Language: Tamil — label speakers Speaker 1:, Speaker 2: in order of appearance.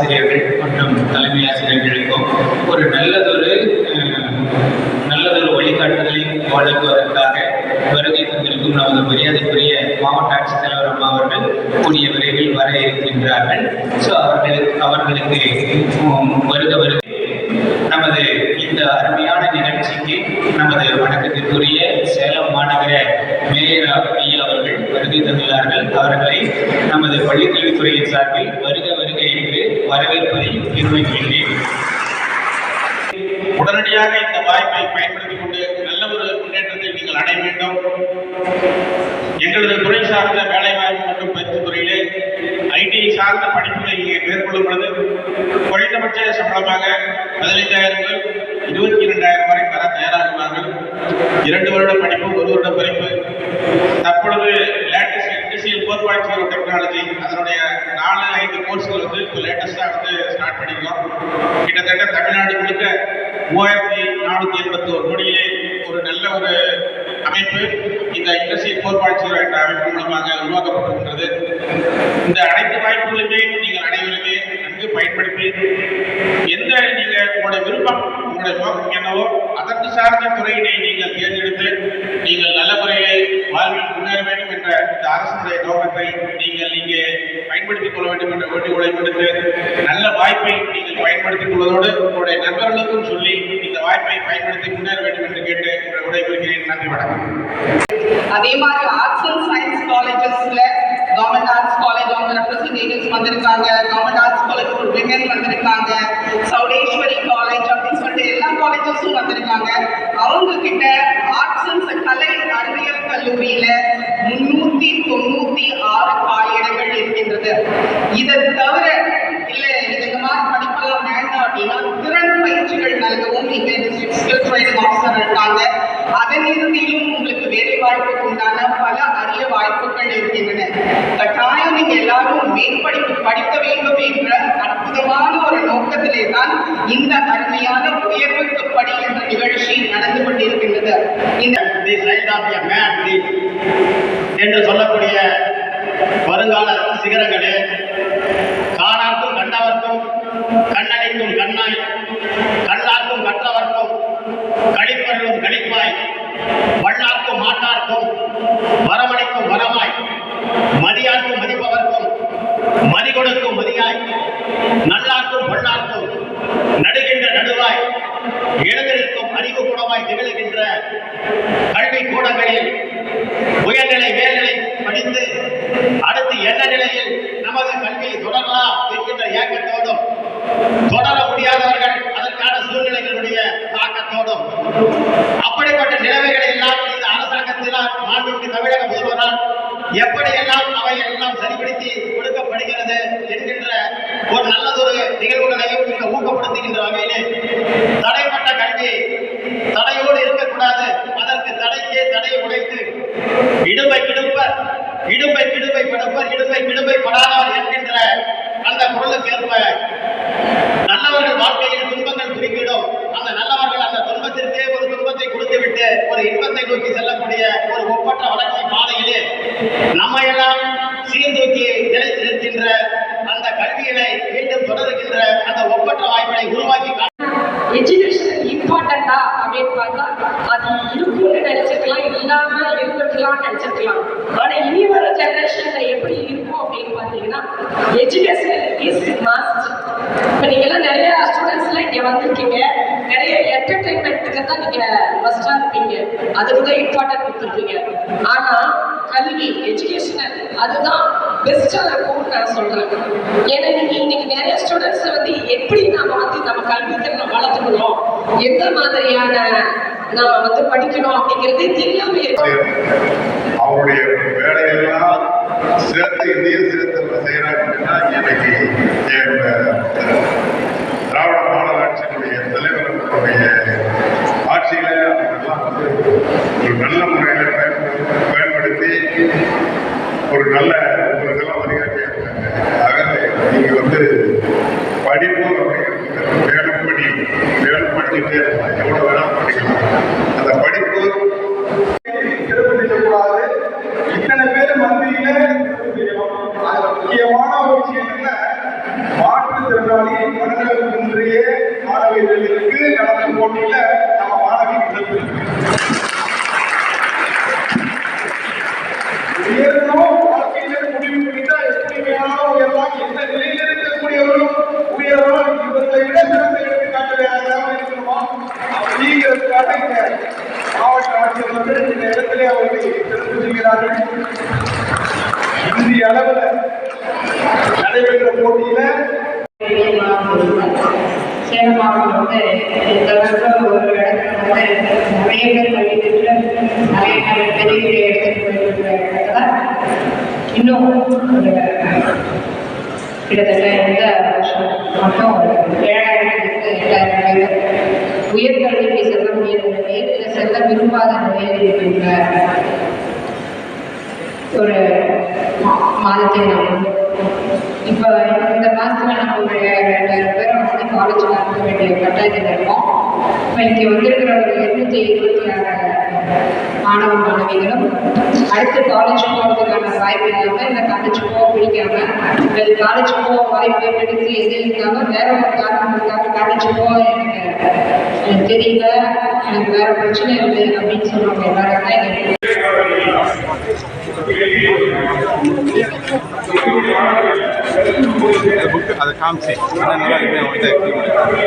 Speaker 1: ஆசிரியர்கள் மற்றும் தலைமை ஆசிரியர்களுக்கும் ஒரு நல்லதொரு நல்லதொரு வழிகாட்டுதலை வழங்குவதற்காக வருகை தந்திருக்கும் நமது மரியாதைக்குரிய மாவட்ட ஆட்சித்தலைவர் அம்மா அவர்கள் கூடிய விரைவில் வர இருக்கின்றார்கள். ஸோ அவர்களுக்கு அவர்களுக்கு வருக வருகை. நமது இந்த அருமையான நிகழ்ச்சிக்கு நமது வணக்கத்திற்குரிய சேலம் மாநகர மேயர் ஐயா அவர்கள் வருகை தந்துள்ளார்கள். அவர்களை நமது பள்ளிக்கல்வித்துறையின் சார்பில் வருகை வரவேற்பதையும் என்று
Speaker 2: உடனடியாக இந்த வாய்ப்பை பயன்படுத்திக் கொண்டு நல்ல ஒரு முன்னேற்றத்தை நீங்கள் அடைய வேண்டும். எங்களது துறை சார்ந்த வேலைவாய்ப்பு மற்றும் பயிற்சி துறையிலே ஐடி சார்ந்த படிப்புகளை இங்கே மேற்கொள்ளும் பொழுது குறைந்தபட்ச சம்பளமாக பதினைந்தாயிரம் முதல் இருபத்தி இரண்டாயிரம் வரை பெற தயாராகிறார்கள் இரண்டு வருட படிப்பு ஒரு வருட படிப்பு. தற்பொழுது latest industrial four point zero technology அதனுடைய கோர்ஸ்கள் வந்து இப்போ லேட்டஸ்ட்டாக வந்து ஸ்டார்ட் பண்ணிக்கலாம். கிட்டத்தட்ட தமிழ்நாடு முழுக்க மூவாயிரத்தி நானூற்றி எண்பத்தி ஒரு கோடியிலே ஒரு நல்ல ஒரு அமைப்பு இந்த இண்டஸ்ட்ரியல் ஃபோர் பாயிண்ட் ஜீரோ என்ற அமைப்பு மூலமாக உருவாக்கப்பட்டிருக்கிறது. இந்த அனைத்து வாய்ப்புகளுமே நீங்கள் அனைவருமே நன்கு பயன்படுத்தி எந்த நீங்கள் உங்களுடைய விருப்பம் உங்களுடைய நோக்கம் என்னவோ அதற்கு சார்ந்த துறையினை நீங்கள் தேர்ந்தெடுத்து நீங்கள் நல்ல முறையில் வாழ்வில் முன்னேற வேண்டும் என்ற இந்த அரசுடைய நோக்கத்தை நீங்கள் இங்கே பயன்படுத்திக் கொள்ள வேண்டும் என்ற வேண்டுகோளை விடுத்து நல்ல வாய்ப்பை நீங்கள் பயன்படுத்திக் கொள்வதோடு உங்களுடைய நண்பர்களுக்கும் சொல்லி இந்த வாய்ப்பை பயன்படுத்தி முன்னேற வேண்டும் என்று கேட்டு உங்களை விடைபெறுகிறேன். நன்றி வணக்கம்.
Speaker 3: அதே மாதிரி ஆர்ட்ஸ் அண்ட் சயின்ஸ் காலேஜஸ்ல கவர்மெண்ட் ஆர்ட்ஸ் காலேஜ் அவங்க ரெப்ரஸன்டேட்டிவ்ஸ் வந்திருக்காங்க. கவர்மெண்ட் ஆர்ட்ஸ் காலேஜ் ஒரு விமன் வந்திருக்காங்க. சௌடேஸ்வரி காலேஜ் அப்படின்னு சொல்லிட்டு எல்லா காலேஜஸும் வந்திருக்காங்க. அவங்க கிட்ட அறிவியல் முன்னூத்தி தொண்ணூத்தி ஆறு காலியிடங்கள் இருக்கின்றது. இதை தவிர இல்ல இந்த மாதிரி படிப்பெல்லாம் வேண்டாம் அப்படின்னா திறன் பயிற்சிகள் நல்கவும் இங்க ஸ்கில் ட்ரைனிங் ஆஃபீஸர் இருக்காங்க. அதன் இறுதியிலும் உங்களுக்கு வேலை வாய்ப்புக்கு உண்டான பல அரிய வாய்ப்புகள் இருக்கின்றன. கட்டாயம் நீங்க எல்லாரும் மேற்படிப்பு படிக்க வேண்டும் என்ற அற்புதமான ஒரு நோக்கத்திலே தான் இந்த அருமையான உயர்வுக்கு படி இந்த
Speaker 2: தி ஆஃப் எ மேன் என்று சொல்லக்கூடிய வருங்கால சிகரங்களே காணார்க்கும் கண்டவர்க்கும் கண்ணடிக்கும் கண்ணாய் கண்ணார்க்கும் கற்றவர்க்கும் கழிப்பருளும் கழிப்பாய் வண்ணார்க்கும் மாட்டார்க்கும் வரமணிக்கும் வரமாய் மதியார்க்கும் மதிப்பவர்க்கும் மதி கொடுக்கும் மதியாய் நல்லார்க்கும் பொன்னார்க்கும் நடுகின்ற நடுவாய் எழுந்திரு மூலமாய் திகழ்கின்ற கல்வி கூடங்களில் உயர்நிலை மேல்நிலை படித்து அடுத்து என்ன நிலையில் நமது கல்வியை தொடரலாம் என்கின்ற ஏக்கத்தோடும் தொடர முடியாதவர்கள் அதற்கான சூழ்நிலைகளுடைய தாக்கத்தோடும் அப்படிப்பட்ட நிலைமைகளை எல்லாம் இந்த அரசாங்கத்தினால் மாண்புமிகு தமிழக முதல்வரால் எப்படியெல்லாம் அவை எல்லாம் சரிபடுத்தி கொடுக்கப்படுகிறது என்கின்ற ஒரு நல்லதொரு நிகழ்வுகளையும் இங்கு ஊக்கப்படுத்துகின்ற வகையிலே தடை இடுமை கிடுப்பர் இடுமை கிடுமை படுப்பர் இடுமை கிடுமை படாதவர் என்கின்ற அந்த குரலுக்கேற்ப நல்லவர்கள் வாழ்க்கையில் துன்பங்கள் குறிக்கிடும். அந்த நல்லவர்கள் அந்த துன்பத்திற்கே ஒரு துன்பத்தை கொடுத்துவிட்டு ஒரு இன்பத்தை நோக்கி செல்லக்கூடிய ஒரு ஒப்பற்ற வளர்ச்சி பாதையிலே நம்ம எல்லாம் சீர்தூக்கி நிலை நிற்கின்ற அந்த கல்வியினை மீண்டும் தொடருகின்ற அந்த ஒப்பற்ற வாய்ப்பினை உருவாக்கி காட்ட
Speaker 4: அப்படின்னு பார்த்தா அது இருக்கும்னு நினைச்சிருக்கலாம் இல்லாம இருக்கட்டும்லாம் நினைச்சிருக்கலாம். ஆனா இனி வர ஜெனரேஷன்ல எப்படி இருக்கும் அப்படின்னு பாத்தீங்கன்னா எஜுகேஷன் இஸ் மாஸ்ட் இப்போ நீங்க எல்லாம் நிறைய ஸ்டூடெண்ட்ஸ் எல்லாம் இங்க வந்திருக்கீங்க. நிறைய என்டர்டைன்மெண்ட்டுக்கு தான் நீங்க ஃபர்ஸ்டா இருப்பீங்க. அதுக்கு தான் இம்பார்ட்டன்ட் கொடுத்துருப்பீங்க. ஆனா கல்வி எஜுகேஷனல் அதுதான் பெஸ்டா இருக்கும்னு நான் சொல்றேன். ஏன்னா நீங்க இன்னைக்கு நிறைய ஸ்டூடெண்ட்ஸ் வந்து எப்படி நாம வந்து நம்ம கல்வி திறனை வளர்த்துக்கணும்? எந்த மாதிரியான நாம வந்து படிக்கணும் அப்படிங்கிறதே தெரியாம இருக்கு.
Speaker 5: அவருடைய வேலையெல்லாம் சேர்த்து இந்திய சேர்த்து செய்யறாங்கன்னா எனக்கு திராவிட மாநகராட்சி ஆட்சியினுடைய தலைவர்களுடைய ஆட்சியில அவங்கெல்லாம் வந்து ஒரு நல்ல முறையில் பயன்படுத்தி பயன்படுத்தி ஒரு நல்ல உங்களுக்கெல்லாம் வழிகாட்டியா இருக்காங்க ஆகவே நீங்க வந்து படிப்பு அப்படிங்கிறது வேணும் படி வேணும் படிச்சுட்டே இருக்கலாம் எவ்வளவு வேணாலும் படிக்கலாம் அந்த படிப்பு
Speaker 6: கூடாது இத்தனை பேர் மத்தியில அதுல முக்கியமான ஒரு விஷயம் என்ன மாற்றுத்திறனாளி மனநலம் இன்றைய இருக்கு நடந்த போட்டியில நம்ம மாணவி முதல் உயரணும் வாழ்க்கையில முடிவு பண்ணிட்டா எப்படி வேணாலும் உயரலாம் எந்த நிலையில இருக்கக்கூடியவர்களும் உயரலாம் இவர்களை விட சிறந்த எடுத்துக்காட்டு வேற ஏதாவது இருக்கணுமா அப்படிங்கிறதுக்காக இந்த மாவட்ட ஆட்சியர்கள் இந்த இடத்திலே அவர்களை சிறப்பு செய்கிறார்கள். இந்திய அளவில் நடைபெற்ற போட்டியில
Speaker 7: சேலம் மாவட்டம் வந்து தொடர்ந்து ஒரு இடத்துல வந்து நிறைய பேர் கல்விட்டு நிறைய பேர் பெரிய பெரிய இடத்துக்கு போயிருக்கிற இடத்துல இன்னும் கிட்டத்தட்ட இந்த வருஷம் மட்டும் ஒரு ஏழாயிரத்துக்கு எட்டாயிரம் பேர் உயர்கல்விக்கு செல்ல முடியாத நிலையில் இல்லை செல்ல விரும்பாத நிலையில் இருக்கின்ற ஒரு மா- மாதத்தை நாம் இப்போ இந்த மாதத்துல நம்ம ஒரு ரெண்டாயிரம் பேரை வந்து காலேஜ் அனுப்ப வேண்டிய கட்டாயத்தில் இருக்கோம் இப்போ இங்கே வந்திருக்கிற ஒரு எண்ணூற்றி இருபத்தி ஆறு மாணவ மாணவிகளும் அடுத்து காலேஜ் போகிறதுக்கான வாய்ப்பு இல்லாமல் இல்லை காலேஜ் போக பிடிக்காம இல்லை காலேஜ் போக வாய்ப்பு பிடித்து எது இருந்தாலும் வேற ஒரு காரணத்துக்காக காலேஜ் போக எனக்கு எனக்கு தெரியல எனக்கு வேற பிரச்சனை இருக்குது அப்படின்னு சொல்லுவாங்க எல்லாரும் தான் எனக்கு
Speaker 8: அதை காமிச்சு நல்லா இருக்கு